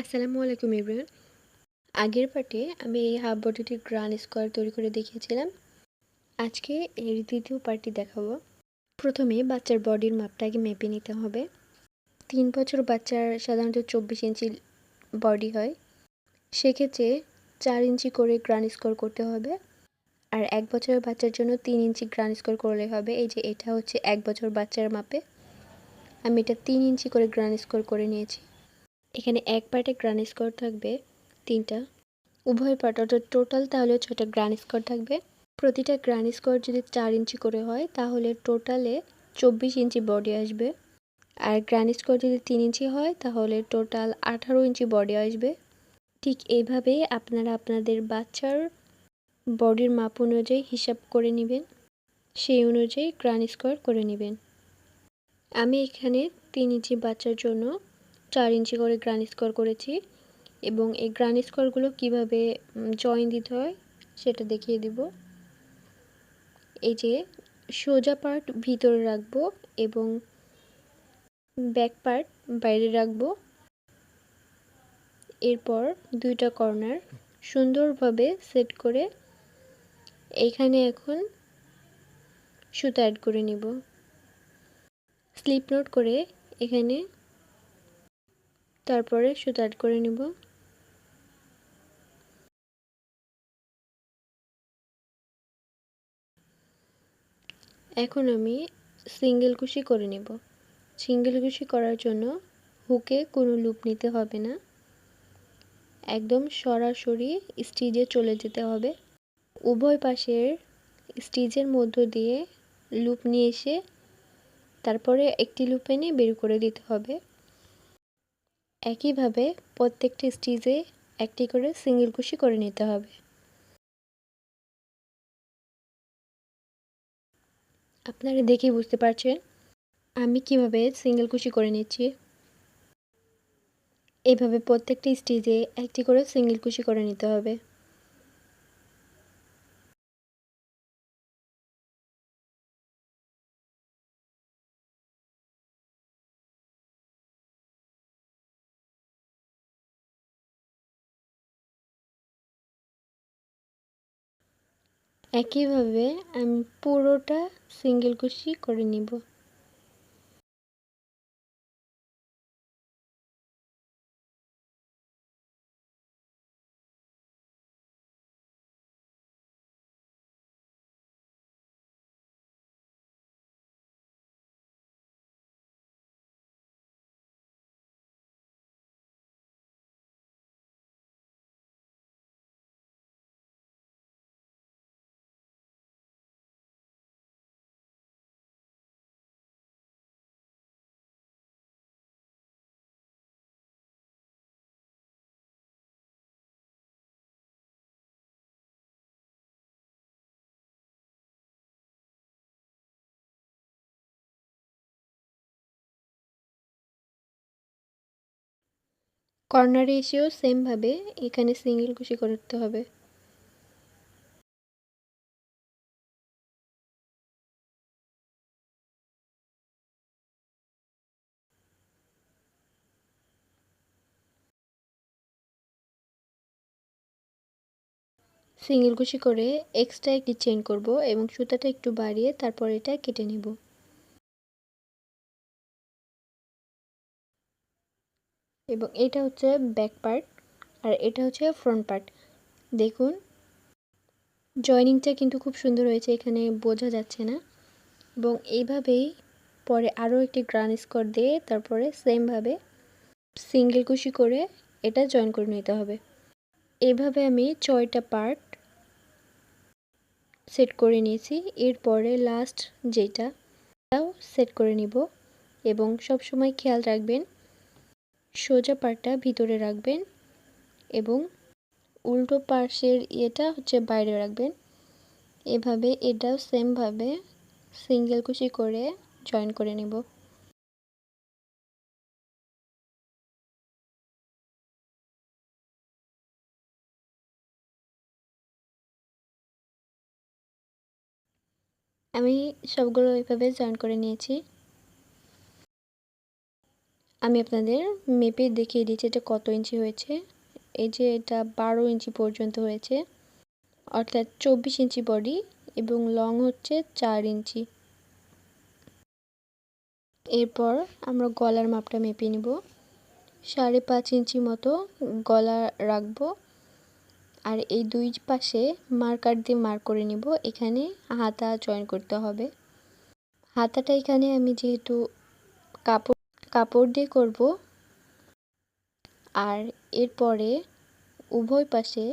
আসসালামু আলাইকুম ইব্রাহিম আগের পার্টে আমি এই হাফ বডিটির গ্রান স্কোয়ার তৈরি করে দেখিয়েছিলাম। আজকে এর দ্বিতীয় পার্টি দেখাবো। প্রথমে বাচ্চার বডির মাপটাকে মেপে নিতে হবে। তিন বছর বাচ্চার সাধারণত চব্বিশ ইঞ্চি বডি হয়। সেক্ষেত্রে চার ইঞ্চি করে গ্রান স্কোর করতে হবে। আর এক বছরের বাচ্চার জন্য তিন ইঞ্চি গ্রান স্কোর করলে হবে। এই যে এটা হচ্ছে এক বছর বাচ্চার মাপে। আমি এটা তিন ইঞ্চি করে গ্রান স্কোর করে নিয়েছি। এখানে এক পার্টে গ্রান স্কোর থাকবে, তিনটা। উভয় পার্ট অর্থাৎ টোটাল তাহলে ছটা গ্রান স্কোর থাকবে। প্রতিটা গ্রান স্কোর যদি চার ইঞ্চি করে হয়, তাহলে টোটালে চব্বিশ ইঞ্চি বডি আসবে। আর গ্রান স্কোর যদি তিন ইঞ্চি হয়, তাহলে টোটাল আঠারো ইঞ্চি বডি আসবে। ঠিক এইভাবেই আপনারা আপনাদের বাচ্চার বডির মাপ অনুযায়ী হিসাব করে নেবেন। সেই অনুযায়ী গ্রান স্কোর করে নেবেন। আমি এখানে তিন ইঞ্চি বাচ্চার জন্য চার ইঞ্চি করে গ্রান স্কোর করেছি এবং এই গ্রান স্কোরগুলো কীভাবে জয়েন দিতে হয় সেটা দেখিয়ে দিব। এই যে সোজা পার্ট ভিতরে রাখব এবং ব্যাক পার্ট বাইরে রাখব। এরপর দুইটা কর্নার সুন্দরভাবে সেট করে এইখানে এখন সুতা অ্যাড করে নিব। স্লিপ নোট করে এখানে তারপরে সুতো অ্যাড করে নিব। এখন আমি সিঙ্গেল কুশি করে নেব। সিঙ্গেল কুশি করার জন্য হুকে কোনো লুপ নিতে হবে না। একদম সরাসরি স্টিজে চলে যেতে হবে। উভয় পাশের স্টিজের মধ্য দিয়ে লুপ নিয়ে এসে তারপরে একটি লুপ এনে বের করে দিতে হবে। একইভাবে প্রত্যেকটি স্টিচে একটি করে সিঙ্গেল কুশি করে নিতে হবে। আপনারা দেখেই বুঝতে পারছেন আমি কীভাবে সিঙ্গেল কুশি করে নিচ্ছি। এভাবে প্রত্যেকটি স্টিচে একটি করে সিঙ্গেল কুশি করে নিতে হবে। একইভাবে আমি পুরোটা সিঙ্গেল কুশি করে নিব। কর্নারে এসেও সেমভাবে এখানে সিঙ্গেল কুশি করতে হবে। সিঙ্গেল কুশি করে এক্সট্রা একটি চেন করব এবং সুতাটা একটু বাড়িয়ে তারপর এটা কেটে নেব। এবং এটা হচ্ছে ব্যাক পার্ট আর এটা হচ্ছে ফ্রন্ট পার্ট দেখুন জয়নিংটা কিন্তু খুব সুন্দর হয়েছে, এখানে বোঝা যাচ্ছে না। এবং এইভাবেই পরে আরও একটি গ্রান স্কর দিয়ে তারপরে সেমভাবে সিঙ্গেল কুশি করে এটা জয়েন করে নিতে হবে। এইভাবে আমি ছয়টা পার্ট সেট করে নিয়েছি। এরপরে লাস্ট যেটা তাও সেট করে নিব। এবং সব সময় খেয়াল রাখবেন সোজা পার্টটা ভিতরে রাখবেন এবং উল্টো পাশের ইয়েটা হচ্ছে বাইরে রাখবেন। এভাবে এটাও সেমভাবে সিঙ্গেল কুচি করে জয়েন করে নেব। আমি সবগুলো এভাবে জয়েন করে নিয়েছি। আমি আপনাদের মেপে দেখিয়ে দিচ্ছি এটা কত ইঞ্চি হয়েছে। এই যে এটা বারো ইঞ্চি পর্যন্ত হয়েছে। অর্থাৎ চব্বিশ ইঞ্চি বডি এবং লং হচ্ছে চার ইঞ্চি। এরপর আমরা গলার মাপটা মেপে নিব। সাড়ে পাঁচ ইঞ্চি মতো গলা রাখব। আর এই দুই পাশে মার্কার দিয়ে মার্ক করে নিব। এখানে হাতা জয়েন করতে হবে। হাতাটা এখানে আমি যেহেতু কাপড় কাপড় দিয়ে করব। আর এরপরে উভয় পাশে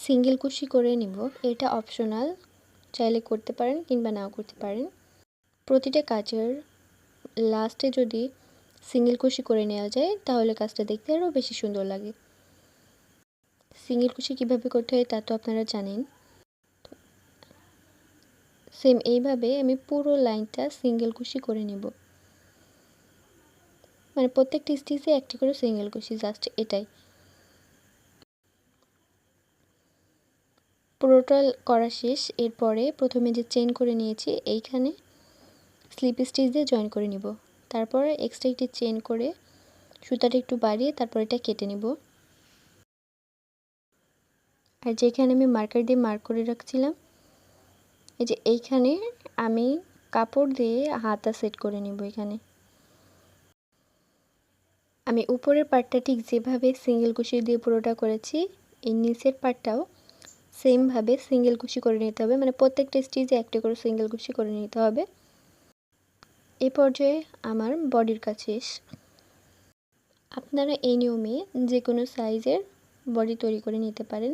সিঙ্গেল কুশি করে নিব। এটা অপশনাল চাইলে করতে পারেন কিংবা নাও করতে পারেন। প্রতিটা কাজের লাস্টে যদি সিঙ্গেল কুশি করে নেওয়া যায়, তাহলে কাজটা দেখতে আরও বেশি সুন্দর লাগে। সিঙ্গেল কুশি কীভাবে করতে হয় তা তো আপনারা জানেন। সেম এইভাবে আমি পুরো লাইনটা সিঙ্গেল কুশি করে নেব। মানে প্রত্যেকটি স্টিচে একটি করে সিঙ্গেল কুশি জাস্ট এটাই। পুরোটা করা শেষ, এরপরে প্রথমে যে চেন করে নিয়েছি, এইখানে স্লিপ স্টিচ দিয়ে জয়েন করে নিব। তারপরে এক্সট্রা একটি চেন করে সুতাটা একটু বাড়িয়ে তারপর এটা কেটে নিব। আর যেখানে আমি মার্কার দিয়ে মার্ক করে রাখছিলাম, এই যে এইখানে আমি কাপড় দিয়ে হাতা সেট করে নিব এখানে। আমি উপরের পার্টটা ঠিক যেভাবে সিঙ্গেল কুশি দিয়ে পুরোটা করেছি, এই নিচের পার্টটাও সেমভাবে সিঙ্গেল কুশি করে নিতে হবে। মানে প্রত্যেকটা স্টিচে একটা করে সিঙ্গেল কুশি করে নিতে হবে। এই পর্যায়ে আমার বডির কাজ শেষ। আপনারা এই নিয়মে যে কোনো সাইজের বডি তৈরি করে নিতে পারেন।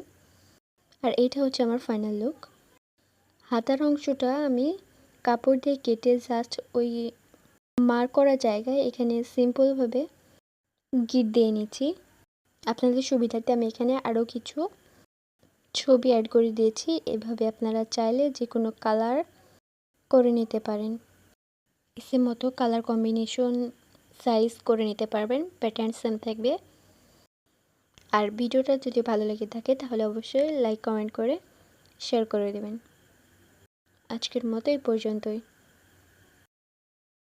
আর এইটা হচ্ছে আমার ফাইনাল লুক হাতার অংশটা আমি কাপড় দিয়ে কেটে জাস্ট ওই মার করা জায়গায় এখানে সিম্পলভাবে গিট দিয়ে নিচ্ছি। আপনাদের সুবিধাতে আমি এখানে আরও কিছু ছবি অ্যাড করে দিয়েছি। এভাবে আপনারা চাইলে যে কোনো কালার করে নিতে পারেন। ইসে মতো কালার কম্বিনেশন সাইজ করে নিতে পারবেন। প্যাটার্ন সেম থাকবে। আর ভিডিওটা যদি ভালো লেগে থাকে তাহলে অবশ্যই লাইক কমেন্ট করে শেয়ার করে দেবেন। আজকের মতো এই পর্যন্তই।